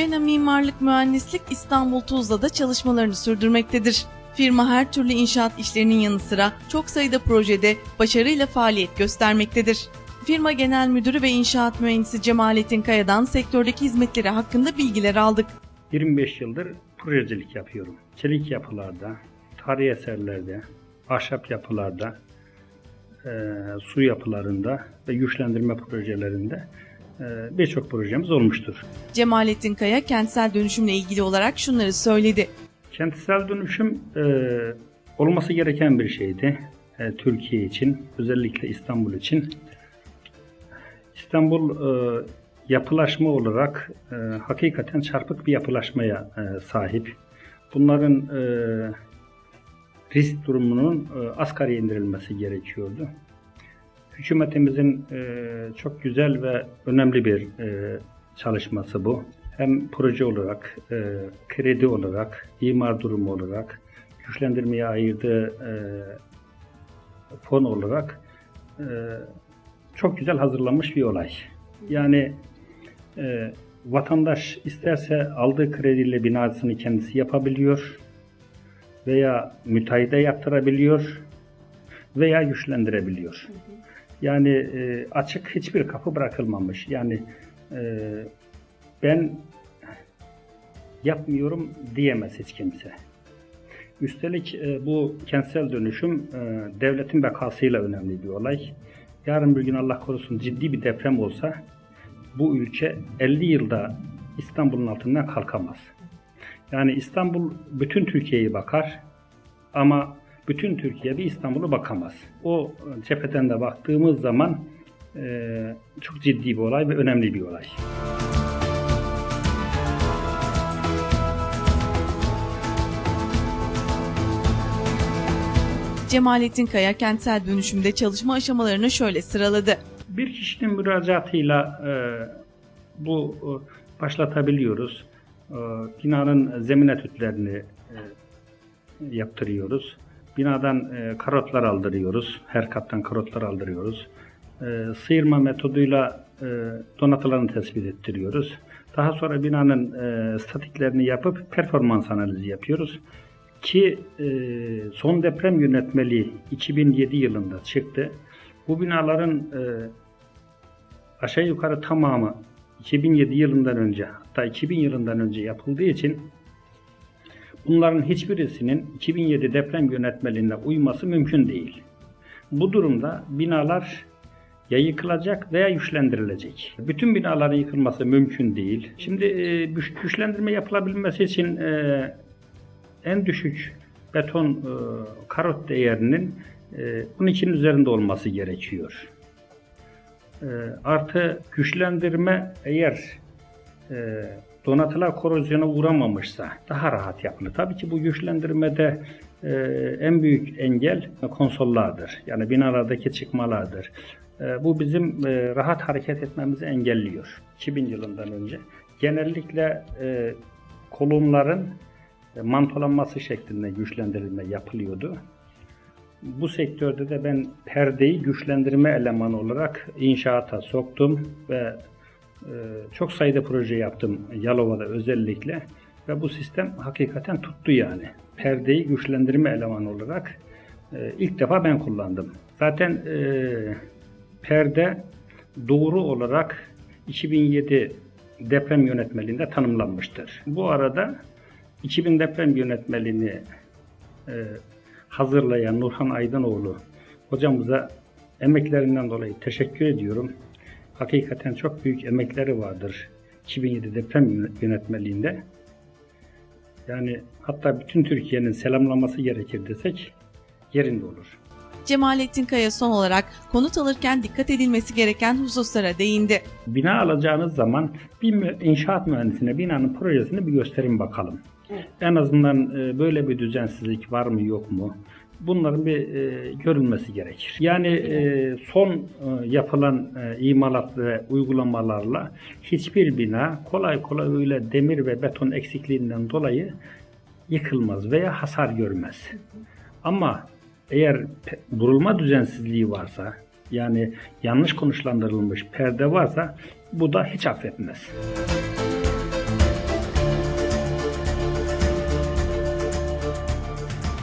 Cena Mimarlık Mühendislik İstanbul Tuzla'da çalışmalarını sürdürmektedir. Firma her türlü inşaat işlerinin yanı sıra çok sayıda projede başarıyla faaliyet göstermektedir. Firma Genel Müdürü ve İnşaat Mühendisi Cemalettin Kaya'dan sektördeki hizmetleri hakkında bilgiler aldık. 25 yıldır projecilik yapıyorum. Çelik yapılarda, tarihi eserlerde, ahşap yapılarda, eee, su yapılarında ve güçlendirme projelerinde birçok projemiz olmuştur. Cemalettin Kaya kentsel dönüşümle ilgili olarak şunları söyledi. Kentsel dönüşüm eee, olması gereken bir şeydi eee, Türkiye için, özellikle İstanbul için. İstanbul eee, yapılaşma olarak hakikaten çarpık bir yapılaşmaya sahip. Bunların risk durumunun eee, asgari indirilmesi gerekiyordu. Hükümetimizin eee, çok güzel ve önemli bir eee, çalışması bu. Hem proje olarak, eee, kredi olarak, imar durumu olarak, güçlendirmeye ayırdığı eee, fon olarak eee, çok güzel hazırlanmış bir olay. Yani eee, vatandaş isterse aldığı krediyle binasını kendisi yapabiliyor veya müteahhide yaptırabiliyor veya güçlendirebiliyor. Yani e, açık hiçbir kapı bırakılmamış. Yani e, ben yapmıyorum diyemez hiç kimse. Üstelik e, bu kentsel dönüşüm e, devletin bekasıyla önemli bir olay. Yarın bir gün Allah korusun ciddi bir deprem olsa bu ülke 50 yılda İstanbul'un altından kalkamaz. Yani İstanbul bütün Türkiye'yi bakar ama bütün Türkiye bir İstanbul'u bakamaz. O cepheden de baktığımız zaman e, çok ciddi bir olay ve önemli bir olay. Cemalettin Kaya kentsel dönüşümde çalışma aşamalarını şöyle sıraladı. Bir kişinin müracaatıyla e, bu e, başlatabiliyoruz. E, binanın zemin etütlerini e, yaptırıyoruz. Binadan e, karotlar aldırıyoruz. Her kattan karotlar aldırıyoruz. E, sıyırma metoduyla e, donatılarını tespit ettiriyoruz. Daha sonra binanın e, statiklerini yapıp performans analizi yapıyoruz. Ki e, son deprem yönetmeliği 2007 yılında çıktı. Bu binaların e, aşağı yukarı tamamı 2007 yılından önce hatta 2000 yılından önce yapıldığı için bunların hiçbirisinin 2007 deprem yönetmeliğine uyması mümkün değil. Bu durumda binalar ya yıkılacak veya güçlendirilecek. Bütün binaların yıkılması mümkün değil. Şimdi e, güç- güçlendirme yapılabilmesi için e, en düşük beton e, karot değerinin e, 12'nin üzerinde olması gerekiyor. Artı güçlendirme eğer donatılar korozyona uğramamışsa daha rahat yapılır. Tabii ki bu güçlendirmede e, en büyük engel konsollardır. Yani binalardaki çıkmalardır. E, bu bizim e, rahat hareket etmemizi engelliyor. 2000 yılından önce. Genellikle e, kolonların e, mantolanması şeklinde güçlendirilme yapılıyordu. Bu sektörde de ben perdeyi güçlendirme elemanı olarak inşaata soktum ve çok sayıda proje yaptım Yalova'da özellikle ve bu sistem hakikaten tuttu yani. Perdeyi güçlendirme elemanı olarak e, ilk defa ben kullandım. Zaten e, perde doğru olarak 2007 deprem yönetmeliğinde tanımlanmıştır. Bu arada 2000 deprem yönetmeliğini e, hazırlayan Nurhan Aydınoğlu hocamıza emeklerinden dolayı teşekkür ediyorum. Hakikaten çok büyük emekleri vardır 2007 deprem yönetmeliğinde. Yani hatta bütün Türkiye'nin selamlaması gerekir desek yerinde olur. Cemalettin Kaya son olarak konut alırken dikkat edilmesi gereken hususlara değindi. Bina alacağınız zaman bir inşaat mühendisine binanın projesini bir gösterin bakalım. En azından e, böyle bir düzensizlik var mı yok mu? Bunların bir e, görülmesi gerekir. Yani e, son e, yapılan e, imalat ve uygulamalarla hiçbir bina kolay kolay öyle demir ve beton eksikliğinden dolayı yıkılmaz veya hasar görmez. Ama eğer vurulma düzensizliği varsa yani yanlış konuşlandırılmış perde varsa bu da hiç affetmez.